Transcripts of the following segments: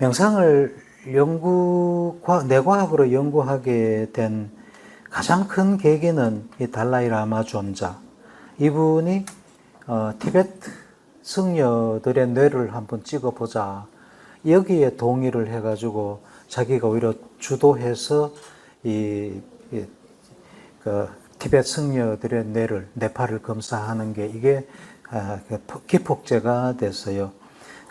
명상을 연구, 과- 내과학으로 연구하게 된 가장 큰 계기는 이 달라이 라마 존자. 이분이 어, 티베트 승려들의 뇌를 한번 찍어보자. 여기에 동의를 해가지고 자기가 오히려 주도해서 이, 이 그 티베트 승려들의 뇌를 뇌파를 검사하는 게 이게 아, 그 기폭제가 됐어요.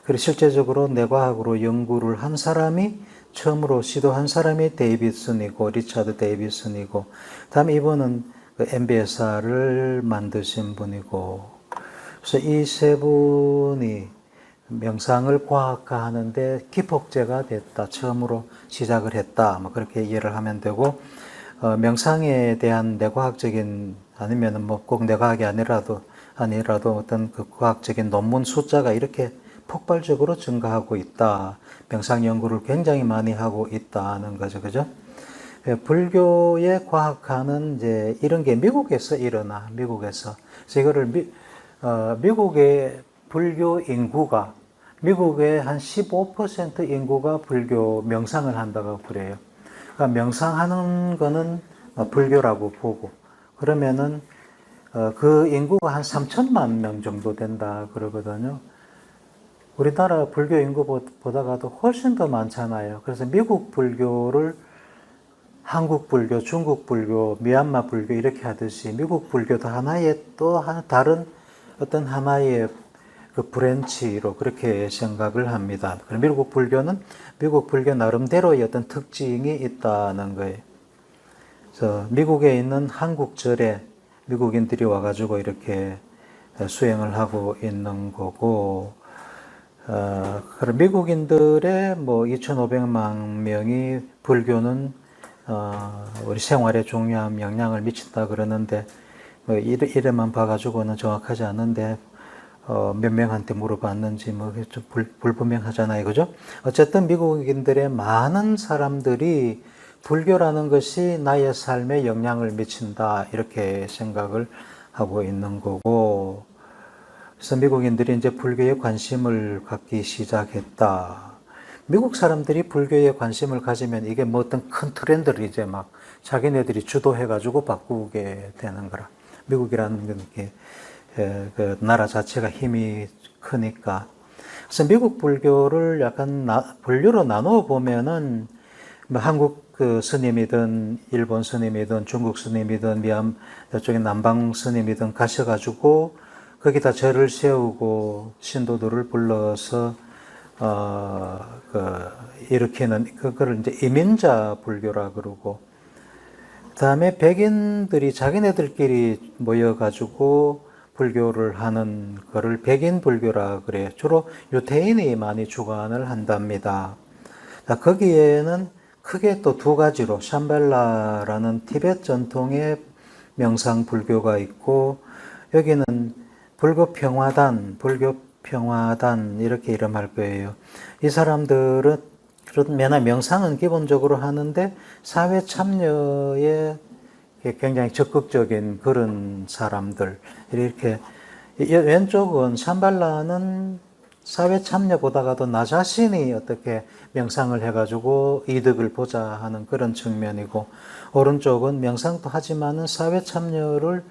그리고 실제적으로 뇌과학으로 연구를 한 사람이 처음으로 시도한 사람이 데이비슨이고 리차드 데이비슨이고 다음에 이분은 그 MBSR을 만드신 분이고 그래서 이 세 분이 명상을 과학화하는데 기폭제가 됐다. 처음으로 시작을 했다. 뭐 그렇게 이해를 하면 되고 어, 명상에 대한 뇌과학적인 아니면은 뭐꼭 뇌과학이 아니라도 아니라도 어떤 그 과학적인 논문 숫자가 이렇게 폭발적으로 증가하고 있다. 명상 연구를 굉장히 많이 하고 있다는 거죠. 그죠? 예, 불교의 과학화는 이제 이런 게 미국에서 일어나, 미국에서. 그래서 이거를 미, 어, 미국의 불교 인구가, 미국의 한 15% 인구가 불교 명상을 한다고 그래요. 그러니까 명상하는 거는 어, 불교라고 보고, 그러면은 어, 그 인구가 한 3천만 명 정도 된다 그러거든요. 우리나라 불교 인구보다가도 훨씬 더 많잖아요. 그래서 미국 불교를 한국 불교, 중국 불교, 미얀마 불교 이렇게 하듯이 미국 불교도 하나의 또 다른 어떤 하나의 그 브랜치로 그렇게 생각을 합니다. 그럼 미국 불교는 미국 불교 나름대로의 어떤 특징이 있다는 거예요. 그래서 미국에 있는 한국 절에 미국인들이 와가지고 이렇게 수행을 하고 있는 거고, 어, 그럼 미국인들의 뭐 2,500만 명이 불교는 어, 우리 생활에 중요한 영향을 미친다 그러는데 뭐 이래, 이래 만 봐가지고는 정확하지 않은데 어, 몇 명한테 물어봤는지 뭐좀 불분명하잖아요, 그죠? 어쨌든 미국인들의 많은 사람들이 불교라는 것이 나의 삶에 영향을 미친다 이렇게 생각을 하고 있는 거고 그래서 미국인들이 이제 불교에 관심을 갖기 시작했다. 미국 사람들이 불교에 관심을 가지면 이게 뭐 어떤 큰 트렌드를 이제 막 자기네들이 주도해가지고 바꾸게 되는 거라. 미국이라는 게 그 나라 자체가 힘이 크니까. 그래서 미국 불교를 약간 나, 분류로 나누어 보면은 뭐 한국 그 스님이든 일본 스님이든 중국 스님이든 미얀 저쪽에 남방 스님이든 가셔가지고 거기다 절을 세우고 신도들을 불러서 어 그 일으키는 그거를 이제 이민자 불교라 그러고 그다음에 백인들이 자기네들끼리 모여 가지고 불교를 하는 거를 백인 불교라 그래 주로 유태인이 많이 주관을 한답니다. 자, 거기에는 크게 또 두 가지로 샴벨라라는 티베트 전통의 명상 불교가 있고 여기는 불교 평화단, 불교 평화단 이렇게 이름할 거예요. 이 사람들은 맨날 명상은 기본적으로 하는데 사회 참여에 굉장히 적극적인 그런 사람들 이렇게 왼쪽은 샴발라는 사회 참여보다가도 나 자신이 어떻게 명상을 해가지고 이득을 보자 하는 그런 측면이고 오른쪽은 명상도 하지만은 사회 참여를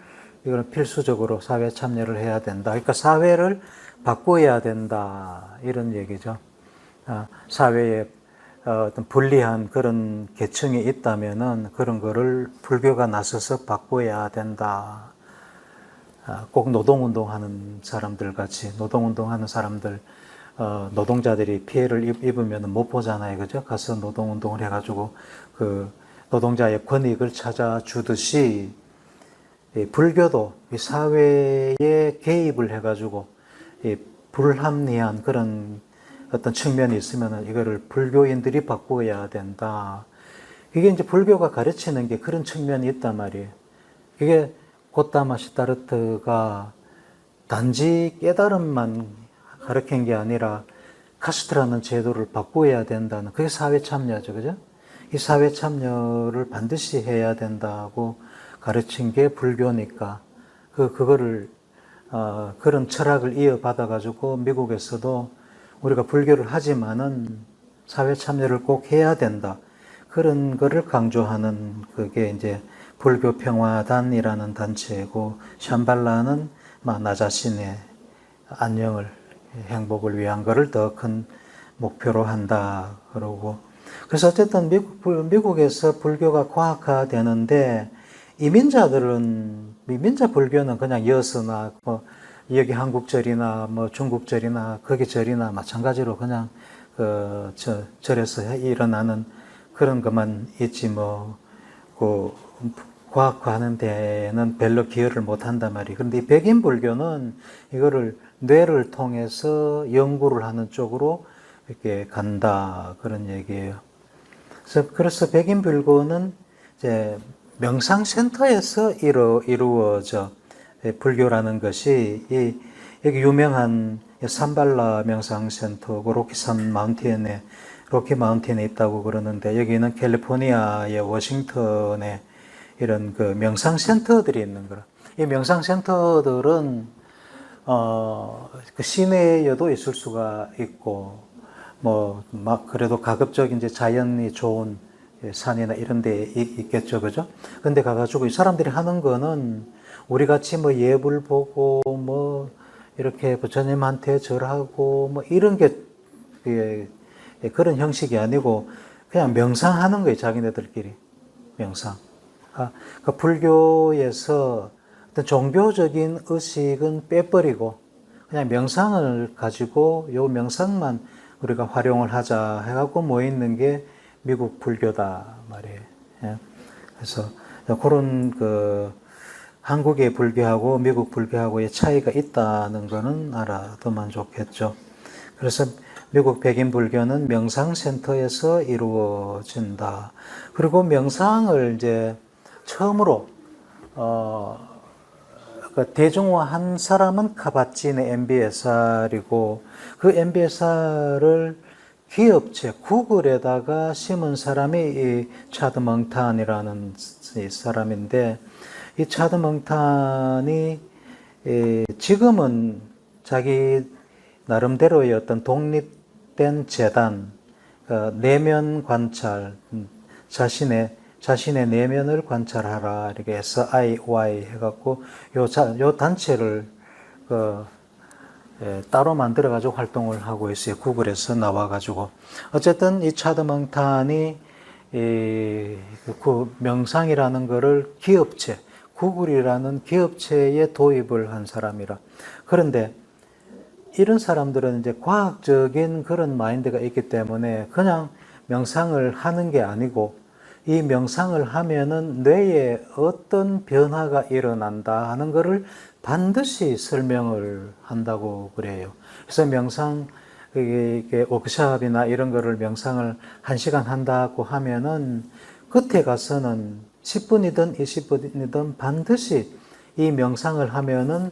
이거는 필수적으로 사회 참여를 해야 된다. 그러니까 사회를 바꿔야 된다 이런 얘기죠. 아, 사회에 어, 어떤 불리한 그런 계층이 있다면은 그런 거를 불교가 나서서 바꿔야 된다. 아, 꼭 노동운동 하는 사람들 같이 노동운동 하는 사람들 어, 노동자들이 피해를 입으면 못 보잖아요, 그죠? 가서 노동운동을 해가지고 그 노동자의 권익을 찾아주듯이 불교도 사회에 개입을 해가지고 불합리한 그런 어떤 측면이 있으면 이거를 불교인들이 바꾸어야 된다. 이게 이제 불교가 가르치는 게 그런 측면이 있단 말이에요. 이게 고타마 시타르트가 단지 깨달음만 가르친 게 아니라 카스트라는 제도를 바꾸어야 된다는 그게 사회 참여죠. 그죠? 이 사회 참여를 반드시 해야 된다고 가르친 게 불교니까 그 그거를 어, 그런 철학을 이어받아 가지고 미국에서도 우리가 불교를 하지만은 사회 참여를 꼭 해야 된다. 그런 거를 강조하는 그게 이제 불교 평화단이라는 단체고 샴발라는 막나 자신의 안녕을 행복을 위한 거를 더 큰 목표로 한다 그러고 그래서 어쨌든 미국 불- 미국에서 불교가 과학화되는데 이민자들은 이민자 불교는 그냥 여서나 뭐 여기 한국절이나 뭐 중국절이나 거기 절이나 마찬가지로 그냥 그 저 절에서 일어나는 그런 것만 있지 뭐 그 과학화하는 데는 별로 기여를 못 한단 말이에요. 그런데 이 백인 불교는 이거를 뇌를 통해서 연구를 하는 쪽으로 이렇게 간다 그런 얘기예요. 그래서, 그래서 백인 불교는 이제 명상센터에서 이루, 이루어져 예, 불교라는 것이 이 여기 유명한 산발라 명상센터고 로키산 마운틴에 로키 마운틴에 있다고 그러는데 여기는 캘리포니아의 워싱턴에 이런 그 명상센터들이 있는 거라. 이 명상센터들은 어, 그 시내에도 있을 수가 있고, 뭐, 막, 그래도 가급적 이제 자연이 좋은 산이나 이런 데 있- 있겠죠. 그죠? 근데 가가지고 이 사람들이 하는 거는 우리 같이 뭐 예불 보고, 뭐, 이렇게 부처님한테 절하고, 뭐, 이런 게, 그, 그런 형식이 아니고, 그냥 명상하는 거예요. 자기네들끼리. 명상. 아, 그 불교에서 어떤 종교적인 의식은 빼버리고 그냥 명상을 가지고 요 명상만 우리가 활용을 하자 해갖고 모이는 게 미국 불교다 말이에요. 예. 그래서 그런 그 한국의 불교하고 미국 불교하고의 차이가 있다는 거는 알아두면 좋겠죠. 그래서 미국 백인 불교는 명상센터에서 이루어진다. 그리고 명상을 이제 처음으로 어, 그 대중화한 사람은 카바치네 MBSR이고 그 MBSR을 기업체 구글에다가 심은 사람이 이 차드 멍탄이라는 이 사람인데 이 차드 멍탄이 이 지금은 자기 나름대로의 어떤 독립된 재단, 어, 내면 관찰, 음, 자신의 자신의 내면을 관찰하라 이렇게 SIY 해갖고 요, 자, 요 단체를 그 예, 따로 만들어 가지고 활동을 하고 있어요. 구글에서 나와 가지고 어쨌든 이 차드멍탄이 이, 그 명상이라는 거를 기업체 구글이라는 기업체에 도입을 한 사람이라 그런데 이런 사람들은 이제 과학적인 그런 마인드가 있기 때문에 그냥 명상을 하는 게 아니고 이 명상을 하면은 뇌에 어떤 변화가 일어난다 하는 것을 반드시 설명을 한다고 그래요. 그래서 명상 이게 워크숍이나 이런 거를 명상을 한 시간 한다고 하면은 끝에 가서는 10분이든 20분이든 반드시 이 명상을 하면은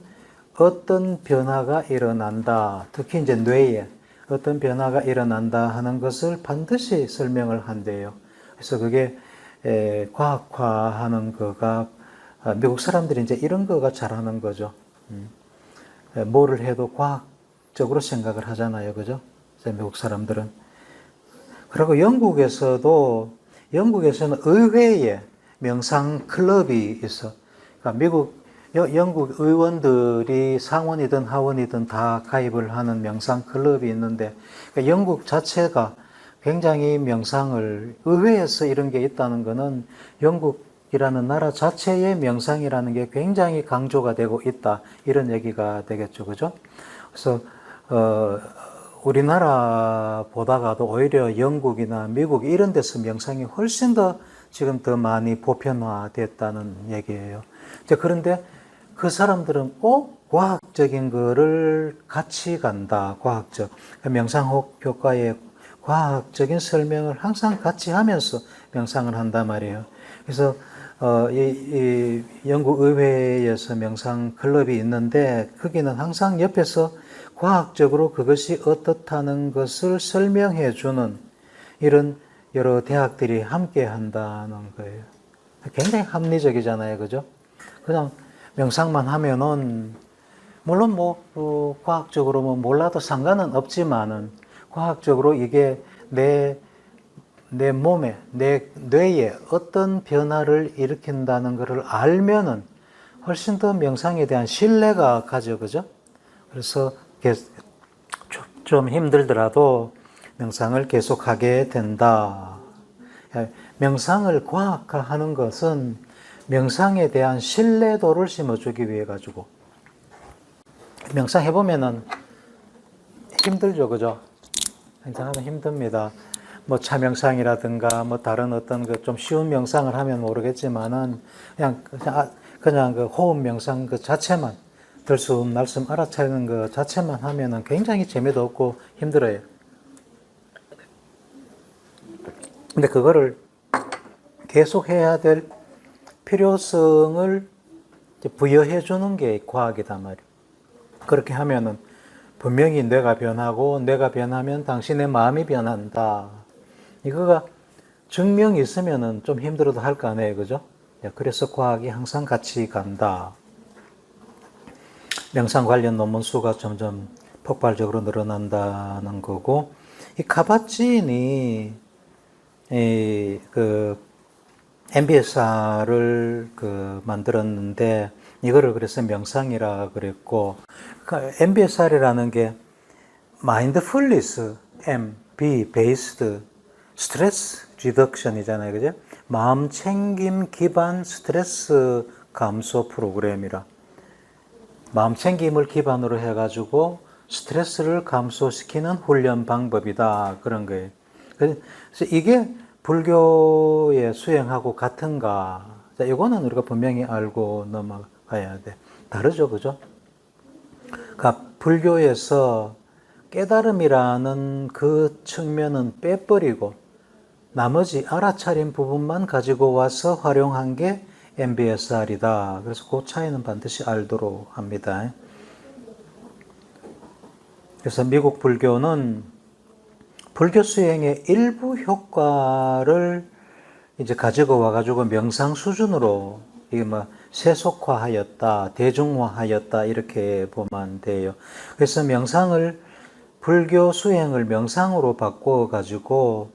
어떤 변화가 일어난다. 특히 이제 뇌에 어떤 변화가 일어난다 하는 것을 반드시 설명을 한대요. 그래서 그게 에, 과학화하는 거가 아, 미국 사람들이 이제 이런 거가 잘하는 거죠. 음. 에, 뭐를 해도 과학적으로 생각을 하잖아요, 그죠? 미국 사람들은 그리고 영국에서도 영국에서는 의회에 명상 클럽이 있어. 그러니까 미국 여- 영국 의원들이 상원이든 하원이든 다 가입을 하는 명상 클럽이 있는데 그러니까 영국 자체가 굉장히 명상을 의회에서 이런 게 있다는 것은 영국이라는 나라 자체의 명상이라는 게 굉장히 강조가 되고 있다 이런 얘기가 되겠죠, 그죠? 그래서 어, 우리나라보다가도 오히려 영국이나 미국 이런 데서 명상이 훨씬 더 지금 더 많이 보편화됐다는 얘기예요. 이제 그런데 그 사람들은 꼭 과학적인 거를 같이 간다. 과학적 그 명상 효과의 과학적인 설명을 항상 같이 하면서 명상을 한단 말이에요. 그래서 어, 이, 이 영국 의회에서 명상 클럽이 있는데 거기는 항상 옆에서 과학적으로 그것이 어떻다는 것을 설명해 주는 이런 여러 대학들이 함께 한다는 거예요. 굉장히 합리적이잖아요. 그죠? 그냥 명상만 하면은 물론 뭐 어, 과학적으로 뭐 몰라도 상관은 없지만은 과학적으로 이게 내, 내 몸에, 내 뇌에 어떤 변화를 일으킨다는 것을 알면은 훨씬 더 명상에 대한 신뢰가 가져, 그죠? 그래서 좀 힘들더라도 명상을 계속하게 된다. 예, 명상을 과학화하는 것은 명상에 대한 신뢰도를 심어주기 위해 가지고 명상 해보면은 힘들죠, 그죠? 명상하면 힘듭니다. 뭐 차명상이라든가 뭐 다른 어떤 그 좀 쉬운 명상을 하면 모르겠지만은 그냥 그냥, 아- 그냥 그 호흡 명상 그 자체만 들숨 날숨 알아차리는 그 자체만 하면은 굉장히 재미도 없고 힘들어요. 근데 그거를 계속 해야 될 필요성을 부여해 주는 게 과학이단 말이에요. 그렇게 하면은 분명히 뇌가 변하고 뇌가 변하면 당신의 마음이 변한다. 이거가 증명이 있으면은 좀 힘들어도 할 거 아니에요. 그죠? 예, 그래서 과학이 항상 같이 간다. 명상 관련 논문 수가 점점 폭발적으로 늘어난다는 거고, 이 카바진이, 이, 그, MBSR을 그 만들었는데, 이거를 그래서 명상이라 그랬고, 그 MBSR이라는 게 마인드풀리스, M, B, 베이스드, 스트레스 리덕션이잖아요. 그죠? 마음 챙김 기반 스트레스 감소 프로그램이라. 마음 챙김을 기반으로 해가지고 스트레스를 감소시키는 훈련 방법이다. 그런 거예요. 그래서 이게 불교의 수행하고 같은가? 자, 이거는 우리가 분명히 알고 넘어 가야 돼. 다르죠, 그죠? 그러니까 불교에서 깨달음이라는 그 측면은 빼버리고 나머지 알아차린 부분만 가지고 와서 활용한 게 MBSR이다. 그래서 그 차이는 반드시 알도록 합니다. 그래서 미국 불교는 불교 수행의 일부 효과를 이제 가지고 와가지고 명상 수준으로 이게 뭐 세속화하였다, 대중화하였다 이렇게 보면 돼요. 그래서 명상을 불교 수행을 명상으로 바꿔 가지고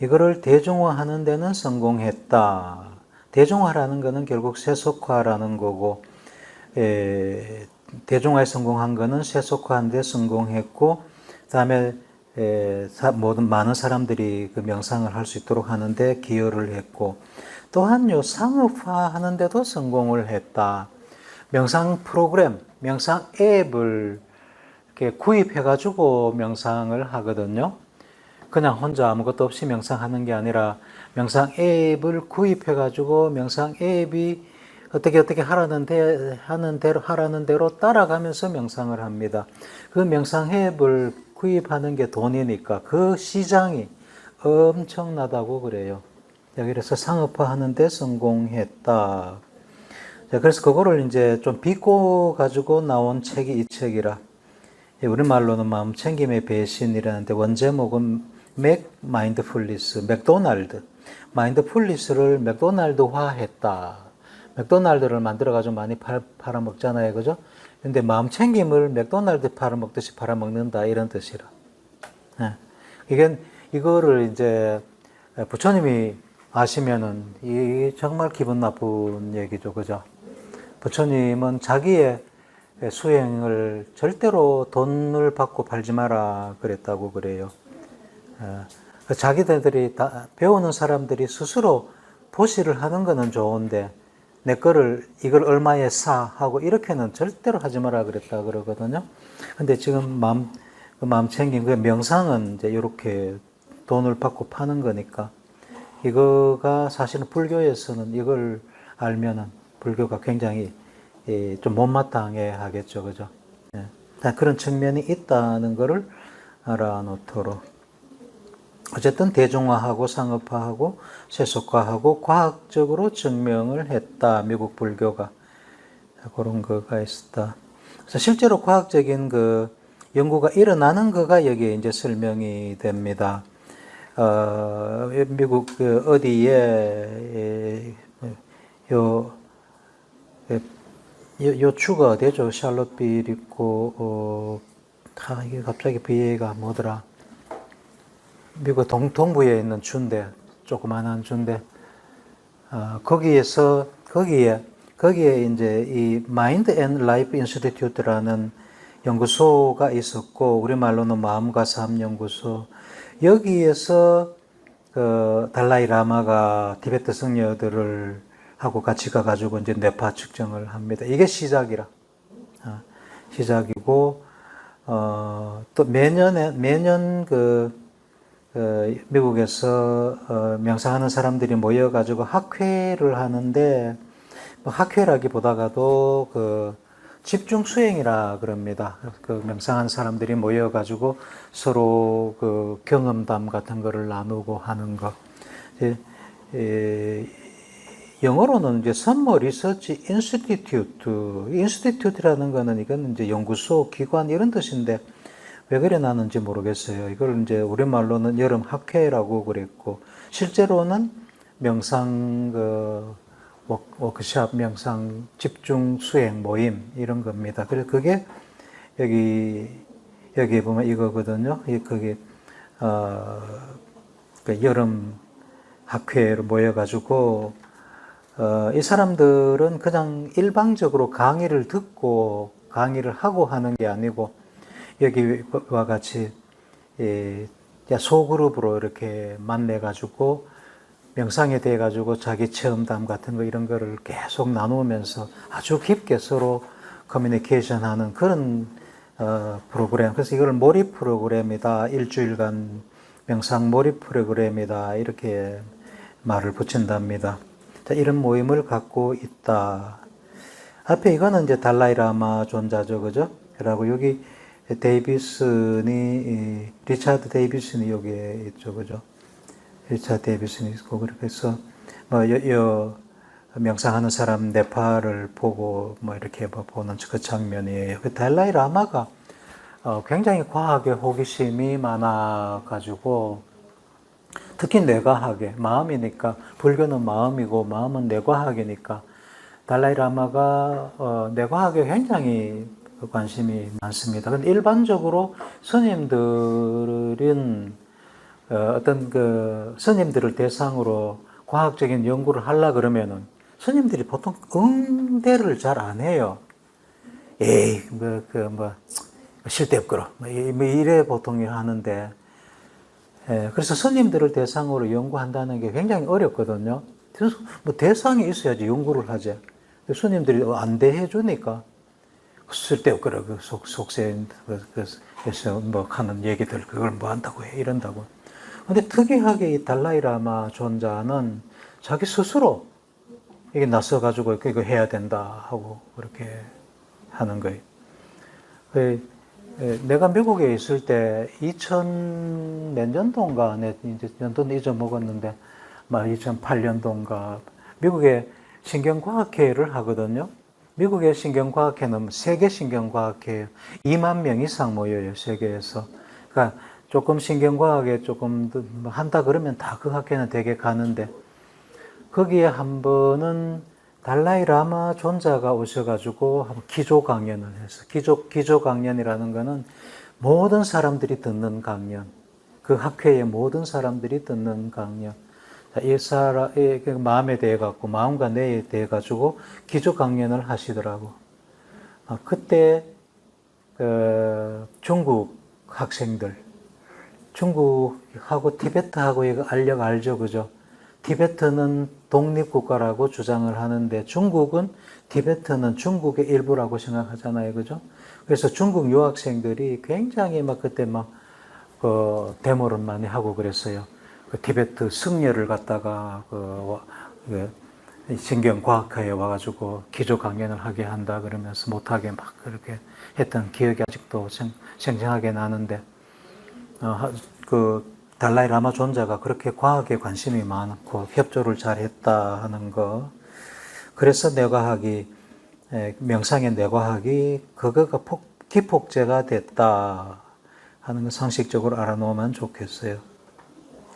이거를 대중화하는 데는 성공했다. 대중화라는 것은 결국 세속화라는 거고 에, 대중화에 성공한 것은 세속화하는 데 성공했고 그다음에 에, 사, 모든 많은 사람들이 그 명상을 할 수 있도록 하는데 기여를 했고 또한 요 상업화 하는 데도 성공을 했다. 명상 프로그램, 명상 앱을 이렇게 구입해 가지고 명상을 하거든요. 그냥 혼자 아무것도 없이 명상하는 게 아니라 명상 앱을 구입해 가지고 명상 앱이 어떻게 어떻게 하라는 대, 하는 대로 하라는 대로 따라가면서 명상을 합니다. 그 명상 앱을 구입하는 게 돈이니까 그 시장이 엄청나다고 그래요. 그래서 상업화하는 데 성공했다. 자, 그래서 그거를 이제 좀 비꼬 가지고 나온 책이 이 책이라. 우리말로는 마음 챙김의 배신이라는데 원제목은 맥 마인드풀리스, 맥도날드. 마인드풀리스를 맥도날드화했다. 맥도날드를 만들어가지고 많이 팔, 팔아먹잖아요. 그죠? 근데 마음 챙김을 맥도날드 팔아먹듯이 팔아먹는다. 이런 뜻이라. 예. 이게, 이거를 이제 부처님이 아시면은 이 정말 기분 나쁜 얘기죠. 그죠? 부처님은 자기의 수행을 절대로 돈을 받고 팔지 마라 그랬다고 그래요. 어, 자기들이 다 배우는 사람들이 스스로 보시를 하는 거는 좋은데 내 거를 이걸 얼마에 사 하고 이렇게는 절대로 하지 마라 그랬다 그러거든요. 근데 지금 마음 그 마음 챙김 그 명상은 이제 이렇게 돈을 받고 파는 거니까 이거가 사실은 불교에서는 이걸 알면은 불교가 굉장히 예, 좀 못마땅해 하겠죠, 그죠? 예. 그런 측면이 있다는 것을 알아놓도록. 어쨌든 대중화하고 상업화하고 세속화하고 과학적으로 증명을 했다. 미국 불교가 그런 거가 있었다. 그래서 실제로 과학적인 그 연구가 일어나는 거가 여기에 이제 설명이 됩니다. 어, 미국 그 어디에 예, 요, 요, 요 주가 어디죠? 샬롯빌 있고 어, 아, 이게 갑자기 비애가 뭐더라? 미국 동, 동부에 있는 주인데 조그만한 주인데 어, 거기에서 거기에 거기에 이제 이 마인드 앤 라이프 인스티튜트라는 연구소가 있었고 우리 말로는 마음과 삶 연구소 여기에서 그 달라이 라마가 티베트 성녀들을 하고 같이 가가지고 이제 뇌파 측정을 합니다. 이게 시작이라 어, 시작이고 어, 또 매년에 매년 그 어, 미국에서 어, 명상하는 사람들이 모여가지고 학회를 하는데 뭐 학회라기보다가도 그 집중 수행이라 그럽니다. 그 명상한 사람들이 모여가지고 서로 그 경험담 같은 거를 나누고 하는 거. 예, 예, 영어로는 이제 선모 리서치 인스티튜트, 인스티튜트라는 거는 이건 이제 연구소, 기관 이런 뜻인데 왜 그래 나는지 모르겠어요. 이걸 이제 우리말로는 여름 학회라고 그랬고 실제로는 명상 그 워- 워크샵 명상 집중 수행 모임 이런 겁니다. 그래서 그게 여기 여기 보면 이거거든요. 이 거기 어, 그 여름 학회로 모여가지고 어, 이 사람들은 그냥 일방적으로 강의를 듣고 강의를 하고 하는 게 아니고 여기와 같이 예, 소그룹으로 이렇게 만나 가지고 명상에 대해 가지고 자기 체험담 같은 거 이런 거를 계속 나누면서 아주 깊게 서로 커뮤니케이션 하는 그런 어, 프로그램. 그래서 이걸 몰입 프로그램이다. 일주일간 명상 몰입 프로그램이다. 이렇게 말을 붙인답니다. 자, 이런 모임을 갖고 있다. 앞에 이거는 이제 달라이라마 존자죠. 그죠? 그리고 여기 데이비슨이, 이, 리차드 데이비슨이 여기에 있죠. 그죠? 리차드 데이비슨이 있고, 그렇게 해서, 뭐, 여, 여, 명상하는 사람 네팔을 보고, 뭐, 이렇게 뭐 보는 그 장면이에요. 그 달라이 라마가, 어, 굉장히 과학에 호기심이 많아가지고, 특히 뇌과학에, 마음이니까, 불교는 마음이고, 마음은 뇌과학이니까, 달라이 라마가 어, 뇌과학에 굉장히 관심이 많습니다. 근데 일반적으로 스님들은 어, 어떤 그 스님들을 대상으로 과학적인 연구를 하려 그러면은 스님들이 보통 응대를 잘 안 해요. 에이, 뭐, 그, 뭐, 실대없거라. 뭐, 이- 뭐 이래 보통 하는데, 예, 그래서 스님들을 대상으로 연구한다는 게 굉장히 어렵거든요. 그래서 뭐 대상이 있어야지 연구를 하지. 근데 스님들이 안 대해 주니까 쓸데없거라. 그 속, 속세, 그래서 뭐 하는 얘기들, 그걸 뭐 한다고 해, 이런다고. 근데 특이하게 이 달라이라마 존자는 자기 스스로 이게 나서 가지고 이거 해야 된다 하고 그렇게 하는 거예요. 그, 에, 내가 미국에 있을 때 2000 몇 년도인가 내 이제 연도는 잊어먹었는데 막 2008년도인가 미국에 신경과학회를 하거든요. 미국의 신경과학회는 세계 신경과학회 2만 명 이상 모여요 세계에서. 그러니까 조금 신경과학에 조금 한다 그러면 다 그 학회는 되게 가는데 거기에 한 번은 달라이 라마 존자가 오셔가지고 한번 기조 강연을 했어. 기조 기조 강연이라는 거는 모든 사람들이 듣는 강연. 그 학회의 모든 사람들이 듣는 강연. 자, 이 사람의 그 마음에 대해 갖고 마음과 뇌에 대해 가지고 기조 강연을 하시더라고. 아, 그때 그 중국 학생들, 중국하고 티베트하고 이거 알력 알죠, 그죠? 티베트는 독립국가라고 주장을 하는데 중국은 티베트는 중국의 일부라고 생각하잖아요, 그죠? 그래서 중국 유학생들이 굉장히 막 그때 막 그 데모를 많이 하고 그랬어요. 그 티베트 승려를 갖다가 그, 와- 그 신경과학회에 와가지고 기조 강연을 하게 한다 그러면서 못하게 막 그렇게 했던 기억이 아직도 생, 생생하게 나는데 그 달라이 라마 존자가 그렇게 과학에 관심이 많고 협조를 잘 했다 하는 거. 그래서 뇌과학이 에, 명상의 뇌과학이 그거가 폭, 기폭제가 됐다 하는 거 상식적으로 알아놓으면 좋겠어요.